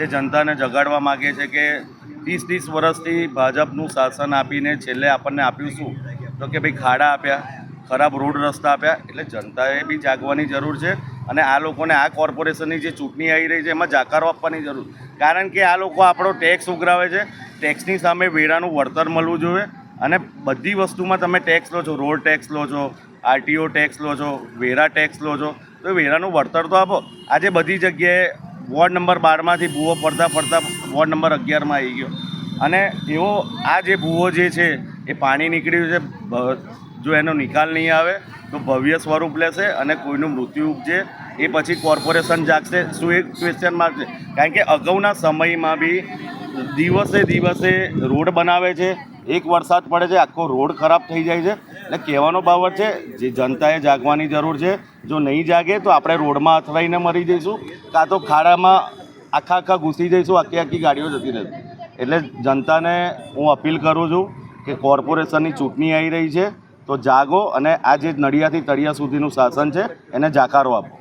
જે જનતાને જગાડવા માગે છે કે ત્રીસ ત્રીસ વર્ષથી ભાજપનું શાસન આપીને છેલ્લે આપણને આપ્યું શું? તો કે ભાઈ ખાડા આપ્યા, ખરાબ રોડ રસ્તા આપ્યા, એટલે જનતાએ બી જાગવાની જરૂર છે અને આ લોકોને આ કોર્પોરેશનની જે ચૂંટણી આવી રહી છે એમાં જાકારો આપવાની જરૂર. કારણ કે આ લોકો આપણો ટેક્સ ઉઘરાવે છે, ટેક્સની સામે વેરાનું વળતર મળવું જોઈએ અને બધી વસ્તુમાં તમે ટેક્સ લો છો, રોડ ટેક્સ લો છો, આરટીઓ ટેક્સ લો છો, વેરા ટેક્સ લો છો, તો વેરાનું વળતર તો આપો. આજે બધી જગ્યાએ વોર્ડ નંબર બારમાંથી ભૂવો પડતા ફરતા વોર્ડ નંબર અગિયારમાં આવી ગયો. અને એવો આ જે ભૂવો જે છે, એ પાણી નીકળ્યું છે જો એનો નિકાલ નહીં આવે, તો ભવ્ય સ્વરૂપ લેશે અને કોઈનું મૃત્યુ ઉપજે, એ પછી કોર્પોરેશન જાગશે. શું એક ક્વેશ્ચન માર્ક છે? કારણ કે અગાઉના સમયમાં બી દિવસે દિવસે રોડ બનાવે છે એક વરસાદ પડે છે, આખો રોડ ખરાબ થઈ જાય છે. એટલે કહેવાનો બાબત છે, જે જનતાએ જાગવાની જરૂર છે, જો નહીં જાગે તો આપણે રોડમાં અથડાઈને મરી જઈશું, કાં તો ખાડામાં આખા આખા ઘૂસી જઈશું, આખી આખી ગાડીઓ જતી રહેશે. એટલે જનતાને હું અપીલ કરું છું કે કોર્પોરેશનની ચૂંટણી આવી રહી છે, તો જાગો અને આ જે નડિયાથી તળિયા સુધીનું શાસન છે, એને જાકારો આપો.